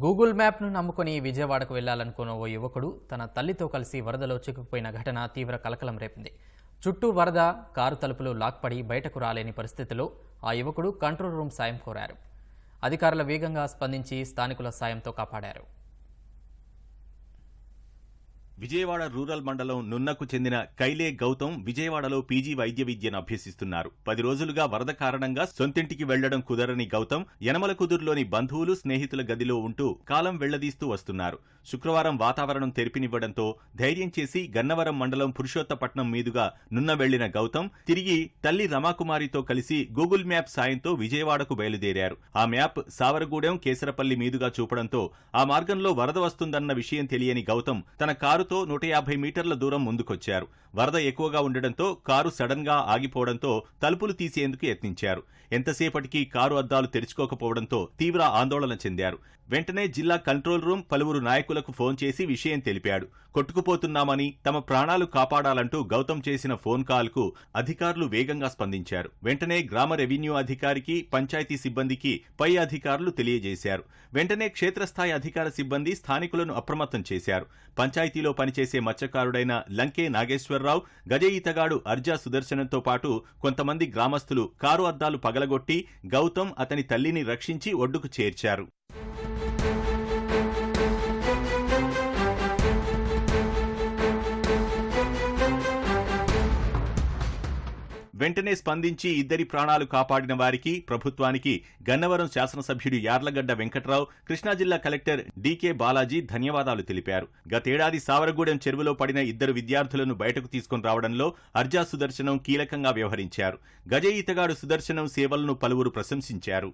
Google మ్యాప్ను నమ్ముకొని విజయవాడకు వెళ్ళాలనుకున్న ఓ యువకుడు తన తల్లితో కలిసి వరదలో చిక్కుకుపోయిన ఘటన తీవ్ర కలకలం రేపింది. చుట్టూ వరద కారు తలుపులు లాక్పడి బయటకు రాలేని పరిస్థితిలో ఆ యువకుడు కంట్రోల్ రూమ్ సాయం కోరారు. అధికారుల వేగంగా స్పందించి స్థానికుల సాయంతో కాపాడారు. విజయవాడ రూరల్ మండలం నున్నకు చెందిన కైలే గౌతమ్ విజయవాడలో పీజీ వైద్య విద్యను అభ్యసిస్తున్నారు. పది రోజులుగా వరద కారణంగా సొంతింటికి వెళ్ళడం కుదరని గౌతమ్ యనమల కుదురులోని బంధువులు స్నేహితుల గదిలో ఉంటూ కాలం వెళ్ళదీస్తూ వస్తున్నారు. శుక్రవారం వాతావరణం తెరిపినివ్వడంతో ధైర్యం చేసి గన్నవరం మండలం పురుషోత్తపట్నం మీదుగా నున్న వెళ్ళిన గౌతమ్ తిరిగి తల్లి రమాకుమారితో కలిసి గూగుల్ మ్యాప్ సాయంతో విజయవాడకు బయలుదేరారు. ఆ మ్యాప్ సావరగూడెం కేసరపల్లి మీదుగా చూపడంతో ఆ మార్గంలో వరద వస్తుందన్న విషయం తెలియని గౌతమ్ తన కారు కారుతో నూట యాభై మీటర్ల దూరం ముందుకొచ్చారు. వరద ఎక్కువగా ఉండడంతో కారు సడన్గా ఆగిపోవడంతో తలుపులు తీసేందుకు యత్నించారు. ఎంతసేపటికి కారు అద్దాలు తెరుచుకోకపోవడంతో తీవ్ర ఆందోళన చెందారు. వెంటనే జిల్లా కంట్రోల్ రూమ్ పలువురు నాయకులకు ఫోన్ చేసి విషయం తెలిపాడు. కొట్టుకుపోతున్నామని తమ ప్రాణాలు కాపాడాలంటూ గౌతమ్ చేసిన ఫోన్ కాల్కు అధికారులు వేగంగా స్పందించారు. వెంటనే గ్రామ రెవెన్యూ అధికారికి పంచాయతీ సిబ్బందికి పై అధికారులు తెలియజేశారు. వెంటనే క్షేత్రస్థాయి అధికార సిబ్బంది స్థానికులను అప్రమత్తం చేశారు. పంచాయతీలో పనిచేసే మత్స్యకారుడైన లంకే నాగేశ్వరరావు గజ ఈతగాడు అర్జా సుదర్శనంతో పాటు కొంతమంది గ్రామస్తులు కారు అద్దాలు పగలగొట్టి గౌతమ్ అతని తల్లిని రక్షించి ఒడ్డుకు చేర్చారు. వెంటనే స్పందించి ఇద్దరి ప్రాణాలు కాపాడిన వారికి ప్రభుత్వానికి గన్నవరం శాసనసభ్యుడు యార్లగడ్డ వెంకట్రావు కృష్ణా జిల్లా కలెక్టర్ డీకే బాలాజీ ధన్యవాదాలు తెలిపారు. గతేడాది సావరగూడెం చెరువులో పడిన ఇద్దరు విద్యార్థులను బయటకు తీసుకుని రావడంలో అర్జా సుదర్శనం కీలకంగా వ్యవహరించారు. గజ ఈతగాడు సుదర్శనం సేవలను పలువురు ప్రశంసించారు.